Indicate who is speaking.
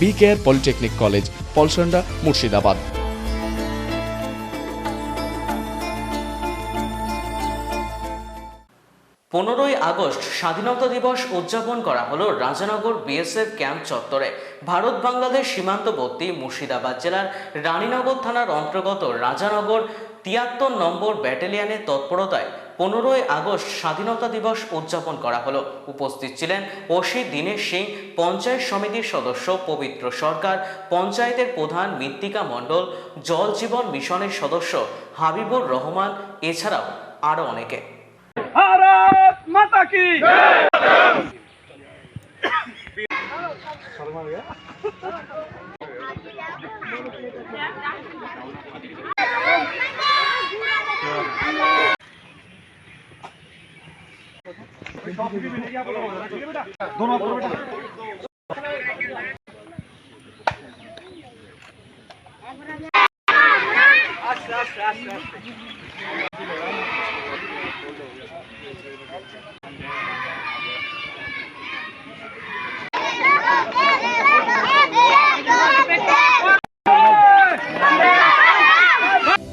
Speaker 1: B care polytechnic college, Polsonda, Murshidabad.
Speaker 2: পনেরোই August স্বাধীনতা দিবস উদযাপন করা হলো রাজানগর বিএসএফ ক্যাম্প চত্বরে। ভারত বাংলাদেশ সীমান্তবর্তী মুর্শিদাবাদ জেলার রানীনগর থানার অন্তর্গত রাজানগর তিয়াত্তর নম্বর ব্যাটালিয়নের তৎপরতায় পনেরোই আগস্ট স্বাধীনতা দিবস উদযাপন করা হলো। উপস্থিত ছিলেন ওসি দীনেশ সিং পঞ্চায়েত সমিতির সদস্য পবিত্র সরকার পঞ্চায়েতের প্রধান মৃত্তিকা মণ্ডল জল জীবন মিশনের সদস্য হাবিবুর রহমান এছাড়াও আরও অনেকে।
Speaker 3: भारत माता की
Speaker 1: বি